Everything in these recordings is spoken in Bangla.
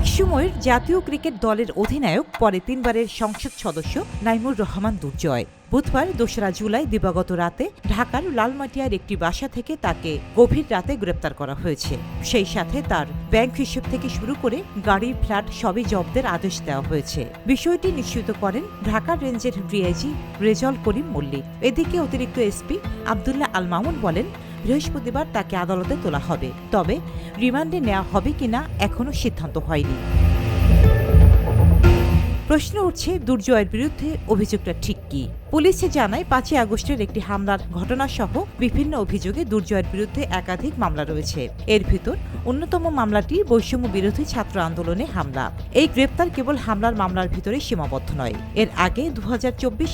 একসময়ের জাতীয় ক্রিকেট দলের অধিনায়ক, পরে তিনবারের সংসদ সদস্য নাইমুর রহমান দুর্জয়। বুধবার দোসরা জুলাই দিবাগত রাতে ঢাকার লালমাটিয়ার একটি বাসা থেকে তাকে গভীর রাতে গ্রেপ্তার করা হয়েছে। সেই সাথে তার ব্যাংক হিসেব থেকে শুরু করে গাড়ি ফ্ল্যাট সবই জব্দের আদেশ দেওয়া হয়েছে। বিষয়টি নিশ্চিত করেন ঢাকা রেঞ্জের ডিআইজি রেজল করিম মল্লিক। এদিকে অতিরিক্ত এসপি আবদুল্লাহ আল মামুন বলেন বৃহস্পতিবার তাকে আদালতে তোলা হবে। তবে রিমান্ডে নেওয়া হবে কিনা এখনও সিদ্ধান্ত হয়নি। প্রশ্ন উঠছে, দুর্জয়ের বিরুদ্ধে অভিযোগটা ঠিক কি? পুলিশে জানায়, পাঁচই আগস্টের একটি হামলার ঘটনা সহ বিভিন্ন অভিযোগে দুর্জয়ের বিরুদ্ধে একাধিক মামলা রয়েছে। এর ভিতর অন্যতম মামলাটি বৈষম্য বিরোধী ছাত্র আন্দোলনে হামলা। এই গ্রেপ্তার কেবল হামলার মামলার ভিতরে সীমাবদ্ধ নয়। এর আগে দু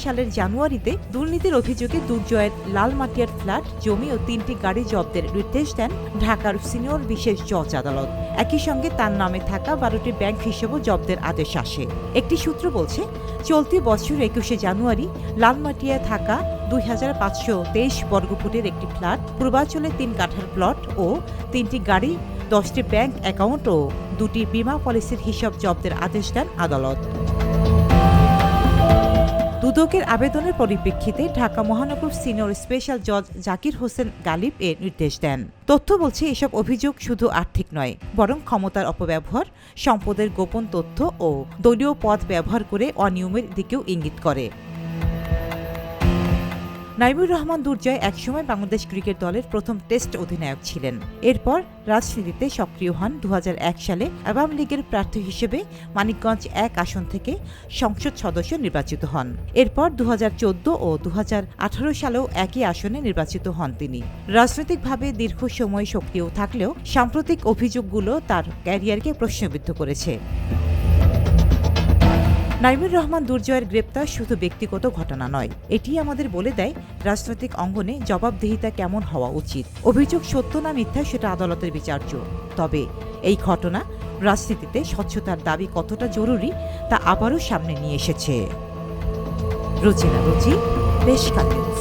সালের জানুয়ারিতে দুর্নীতির অভিযোগে দুর্জয়ের লালমাটিয়ার ফ্ল্যাট, জমি ও তিনটি গাড়ি জব্দের নির্দেশ দেন ঢাকার সিনিয়র বিশেষ জজ আদালত। একই সঙ্গে তার নামে থাকা বারোটি ব্যাংক হিসেবেও জব্দের আদেশ আসে। একটি সূত্র বলছে, চলতি বছর একুশে জানুয়ারি লালমাটিয়ায় থাকা দুই হাজার পাঁচশো তেইশ বর্গফুটের একটি ফ্ল্যাট, পূর্বাঞ্চলে তিন কাঠার প্লট ও তিনটি গাড়ি, দশটি ব্যাংক অ্যাকাউন্ট ও দুটি বিমা পলিসির হিসাব জব্দের আদেশ দেন আদালত। দুদকের আবেদনের পরিপ্রেক্ষিতে ঢাকা মহানগর সিনিয়র স্পেশাল জজ জাকির হোসেন গালিব এ নির্দেশ দেন। তথ্য বলছে, এসব অভিযোগ শুধু আর্থিক নয়, বরং ক্ষমতার অপব্যবহার, সম্পদের গোপন তথ্য ও দলীয় পদ ব্যবহার করে অনিয়মের দিকেও ইঙ্গিত করে। নাইমুর রহমান দুর্জয় একসময় বাংলাদেশ ক্রিকেট দলের প্রথম টেস্ট অধিনায়ক ছিলেন। এরপর রাজনীতিতে সক্রিয় হন দু হাজার এক সালে আওয়ামী লীগের প্রার্থী হিসেবে মানিকগঞ্জ এক আসন থেকে সংসদ সদস্য নির্বাচিত হন। এরপর দু হাজার চোদ্দ ও দু হাজার আঠারো সালেও একই আসনে নির্বাচিত হন তিনি। রাজনৈতিকভাবে দীর্ঘ সময় সক্রিয় থাকলেও সাম্প্রতিক অভিযোগগুলো তার ক্যারিয়ারকে প্রশ্নবিদ্ধ করেছে। নাইমুর রহমান দুর্জয়ের গ্রেপ্তার শুধু ব্যক্তিগত ঘটনা নয়, এটি আমাদের বলে দেয় রাজনৈতিক অঙ্গনে জবাবদিহিতা কেমন হওয়া উচিত। অভিযোগ সত্য না মিথ্যা সেটা আদালতের বিচার্য তবে এই ঘটনা রাজনীতিতে স্বচ্ছতার দাবি কতটা জরুরি তা আবারও সামনে নিয়ে এসেছে। রোজিনা রোজি বেশ কালেন্স